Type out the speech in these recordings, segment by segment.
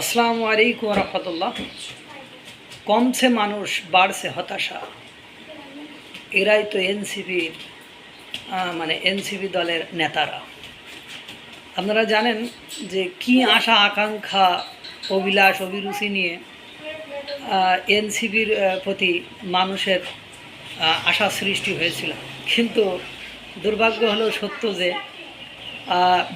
আসসালামু আলাইকুম রহমতুল্লাহ। কমছে মানুষ, বাড়ছে হতাশা। এরাই তো এনসিপির মানে এনসিপি দলের নেতারা। আপনারা জানেন যে কি আশা, আকাঙ্ক্ষা, অভিলাষ, অভিরুচি নিয়ে এনসিপির প্রতি মানুষের আশা সৃষ্টি হয়েছিল। কিন্তু দুর্ভাগ্য হলো সত্য যে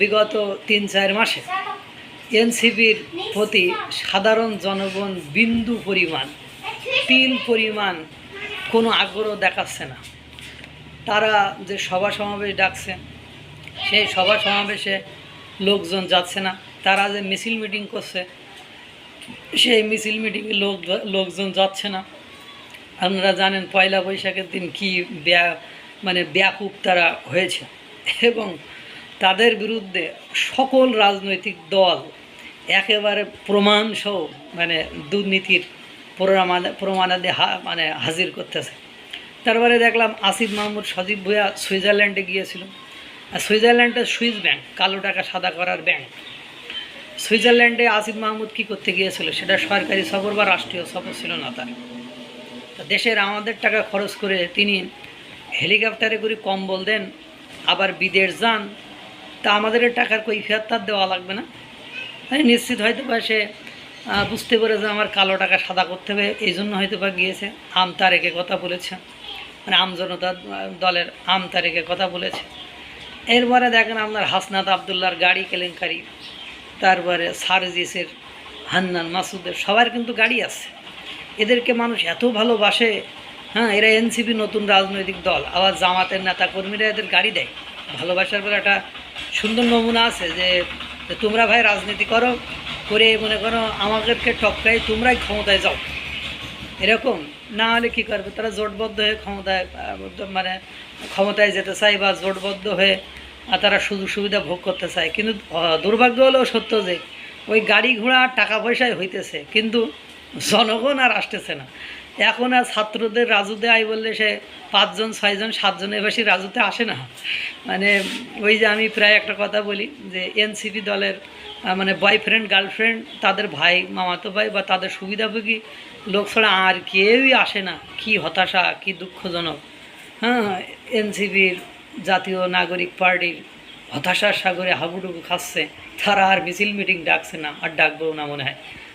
বিগত তিন চার মাসে এনসিপির প্রতি সাধারণ জনগণ বিন্দু পরিমাণ, তিল পরিমাণ কোনো আগ্রহ দেখাচ্ছে না। তারা যে সভা সমাবেশ ডাকছে, সেই সভা সমাবেশে লোকজন যাচ্ছে না। তারা যে মিছিল মিটিং করছে, সেই মিছিল মিটিংয়ে লোক, লোকজন যাচ্ছে না। আপনারা জানেন পয়লা বৈশাখের দিন কি ব্যা মানে ব্যাকুপ তারা হয়েছে। এবং তাদের বিরুদ্ধে সকল রাজনৈতিক দল একেবারে প্রমাণসহ মানে দুর্নীতির প্রমাণ প্রমাণাদি মানে হাজির করতেছে। তারপরে দেখলাম আসিফ মাহমুদ সজীব ভুয়া সুইজারল্যান্ডে গিয়েছিল। আর সুইজারল্যান্ডের সুইস ব্যাংক, কালো টাকা সাদা করার ব্যাংক। সুইজারল্যান্ডে আসিফ মাহমুদ কী করতে গিয়েছিল সেটা সরকারি সফর বা রাষ্ট্রীয় সফর ছিল না তার। দেশের আমাদের টাকা খরচ করে তিনি হেলিকপ্টারে করে কম্বল দেন, আবার বিদেশ যান তা আমাদের টাকার কই ফেরত তার দেওয়া লাগবে না। তাই নিশ্চিত হয়তো বা সে বুঝতে পেরেছে আমার কালো টাকা সাদা করতে হবে, এই জন্য হয়তো বা গিয়েছে। আম তারেকে কথা বলেছে। মানে আম জনতা দলের আম তারেকে কথা বলেছে। এরপরে দেখেন আপনার হাসনাত আবদুল্লার গাড়ি কেলেঙ্কারি। তারপরে সারজিসের, হান্নান মাসুদের, সবার কিন্তু গাড়ি আছে। এদেরকে মানুষ এত ভালোবাসে হ্যাঁ এরা এনসিপি নতুন রাজনৈতিক দল। আবার জামাতের নেতা কর্মীরা এদের গাড়ি দেয়। ভালোবাসার পরে একটা সুন্দর নমুনা আছে যে তোমরা ভাই রাজনীতি করো, করে মনে করো আমাদেরকে টপকাই তোমরাই ক্ষমতায় যাও। এরকম। না হলে কী করবে? তারা জোটবদ্ধ হয়ে ক্ষমতায় মানে ক্ষমতায় যেতে চায় বা জোটবদ্ধ হয়ে তারা সুযোগ সুবিধা ভোগ করতে চায়। কিন্তু দুর্ভাগ্য হলেও সত্য যে, ওই গাড়ি ঘোড়া টাকা পয়সায় হইতেছে। কিন্তু জনগণ আর আসতেছে না। এখন আর ছাত্রদের রাজুতে আই বললে সে পাঁচজন, ছয়জন সাতজনের বেশি রাজুতে আসে না। মানে ওই যে আমি প্রায় একটা কথা বলি যে এনসিপি দলের মানে বয়ফ্রেন্ড গার্লফ্রেন্ড তাদের ভাই, মামাতো ভাই বা তাদের সুবিধাভোগী লোক ছাড়া আর কেউই আসে না। কি হতাশা, কি দুঃখজনক। হ্যাঁ এনসিপির জাতীয় নাগরিক পার্টির হতাশার সাগরে হাবুডুবু খাচ্ছে। তারা আর মিছিল মিটিং ডাকছে না, আর ডাকবেও না মনে হয়।